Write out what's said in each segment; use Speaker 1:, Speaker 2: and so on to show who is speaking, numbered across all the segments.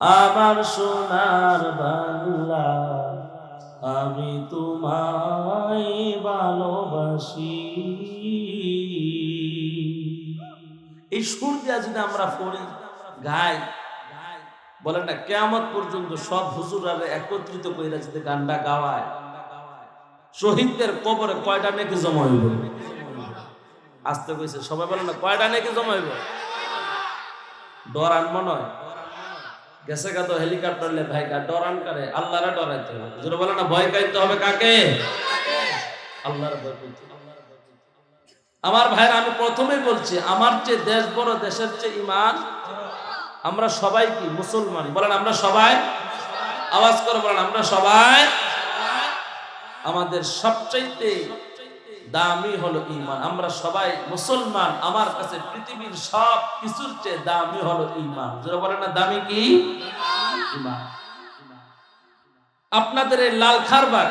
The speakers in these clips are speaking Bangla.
Speaker 1: আমার সোনার বাংলা, আমি তোমায় ভালোবাসি। এই সুর দিয়া যদি আমরা পড়ি, গাই, বলেন না কেমন পর্যন্ত সব হুজুরা একত্রিত করে যদি গানটা গাওয়ায়, শহীদদের কবরে কয়টা নাকি জমা হইব? আসতে কইছে, সবাই বলে না, কয়টা নাকি জমা হইব? ডরান মনে হয়। গেছে গা তো হেলিকপ্টার লে ভাই গা ডরান করে? আল্লাহরে ডরাইতে হবে। জোরে বলে না, ভয় খাইতে হবে কাকে? আল্লাহর ভয় করতে আমার ভাইরা আমি প্রথমেই বলছি, আমার চেয়ে দেশ বড়, দেশের চেয়ে ইমান আমরা সবাই কি? মুসলমান বলেন, আমরা সবাই? আওয়াজ করে বলেন, আমরা সবাই? আমাদের সবচাইতে দামি হলো ইমান আমরা সবাই মুসলমান, আমার কাছে পৃথিবীর সব কিছুর চেয়ে দামি হলো ইমান যারা বলেন না, দামি কি? আপনাদের এই লাল খারবার,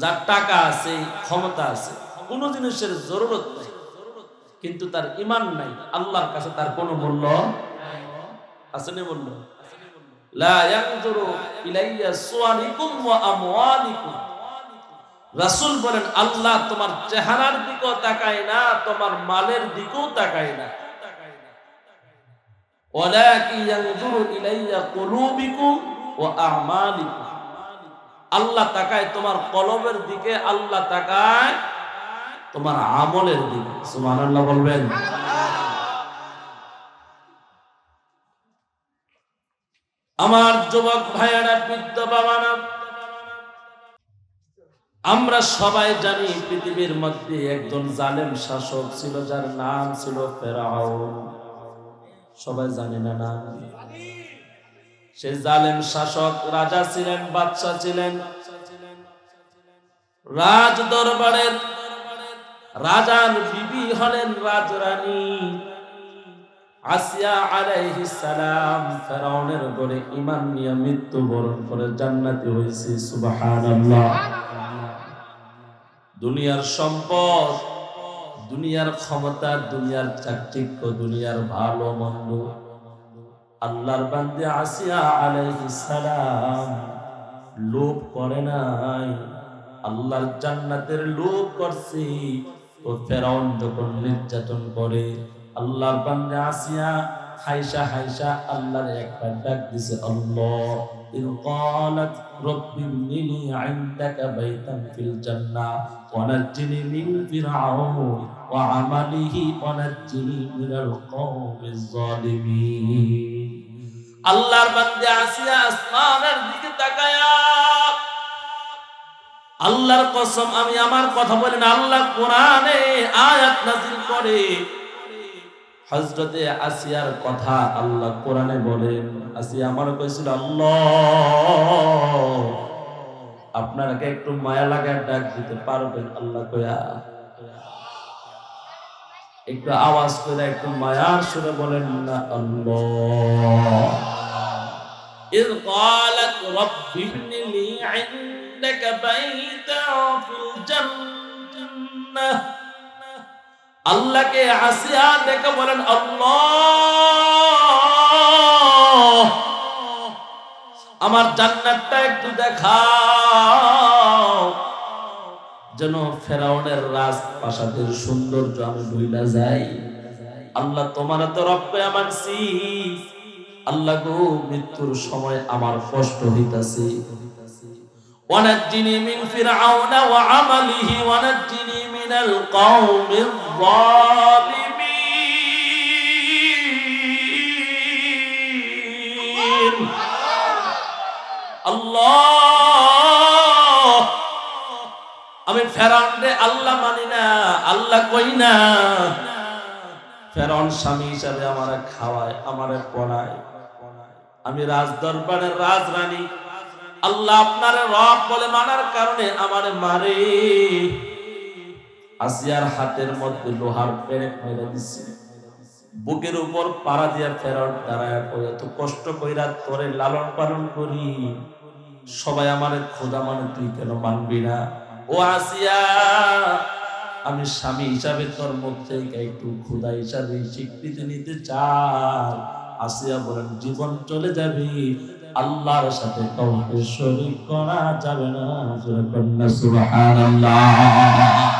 Speaker 1: যার টাকা আছে, ক্ষমতা আছে, কোনো জিনিসের জরুরত নাই। কিন্তু তার ইমান নাই, আল্লাহর কাছে তার কোনো মূল্য আছে না মূল্য? লা ইয়ানজুরু ইলাইয়া সুওয়ারিকুম ওয়া আমওয়ালিকুম। রাসূল বলেন, আল্লাহ তোমার চেহারার দিকেও তাকায় না, তোমার মালের দিকেও তাকায় না। আল্লাহ তাকায় তোমার কলবের দিকে, আল্লাহ তাকায় তোমার আমলের দিকে। বলবেন। আমার যুবক ভাইয়েরা, বৃদ্ধ বাবারা আমরা সবাই জানি পৃথিবীর মধ্যে একজন জালেম শাসক ছিল, যার নাম ছিল ফেরাও সবাই জানি না নাম। সে জালেম শাসক, রাজা ছিলেন, বাদশা ছিলেন। রাজ দরবারের রাজার বিবি হলেন রাজরানী আসিয়া আলাইহিস সালাম। ফেরাউনের ঘরে ইমান নিয়ে মৃত্যুবরণ করে জান্নাতি হয়েছে, সুবহানাল্লাহ। দুনিয়ার সম্পদ, দুনিয়ার ক্ষমতা, দুনিয়ার চাকচিক্য, দুনিয়ার ভালো মন্দ। আল্লাহর বান্দে আসিয়া সালাম লোভ করে নাই। আল্লাহর জান্নাতের লোভ করছে। তো ফেরাউন যখন নির্যাতন করে, আল্লাহর বান্দে আসিয়া হাইসা হাইসা আল্লাহর একবার ডাক দিছে আল্লাহ إذ قالت رب ابن لي عندك بيتا في الجنة ونجني من فرعون وعمله ونجني من القوم الظالمين আল্লাহর বান্দে আসিয়া আসমানের দিকে তাকায়া আল্লাহর কসম আমি আমার কথা বলি না আল্লাহ কোরআনে আয়াত নাজিল করে হজরতে আসিয়ার কথা আল্লাহ কোরআনে বলেন আসিয়া আমার কইছিল আল্লাহ আপনাকে একটু মায়া লাগা ডাক দিতে পারবেন আল্লাহ কয়া একটু আওয়াজ করে একটু মায়ার সুরে বলেন না আল্লাহ إذ قالت رب ابن لي عندك بيتا في الجنة আল্লাহকে আসিয়া দেখে বলেন আমার জান্নাতটা একটু দেখাও। যেন ফেরাউনের রাজ প্রাসাদের সৌন্দর্য আমি ভুলা যাই। আল্লাহ তোমার তো রপ্পে আমানছি আল্লাহ গো, মৃত্যুর সময় আমার কষ্ট হইতাছে। ওয়ানাজ্জিনি মিন ফিরআউনা ওয়া আমালিহি ওয়ানাজ্জিনি من القوم الظالمين আল্লাহ আমি ফেরাউন রে আল্লাহ মানি না আল্লাহ কই না ফেরাউন স্বামী হিসাবে আমারে খাওয়ায় আমারে পড়ায় আমি রাজ দরবারের রাজরানী আল্লাহ আপনার রব বলে মানার কারণে আমারে মারে আসিয়ার হাতের মধ্যে লোহার পেরেক মেরে দিচ্ছে বুকের উপর পাড়া দিয়া ফেরার দাঁড়ায় এত কষ্ট কইরা তোরে লালন পালন করি। সবাই আমার খোদা মানে তুই কেন মানবি না? ও আসিয়া আমি স্বামী হিসাবে তোর মুখ থেকে একটু খোদা হিসাবে স্বীকৃতি নিতে চাই। আসিয়া বলেন, জীবন চলে যাবে। আল্লাহর সাথে কাউকে শরীক করা যাবে না। সুবহানাল্লাহ।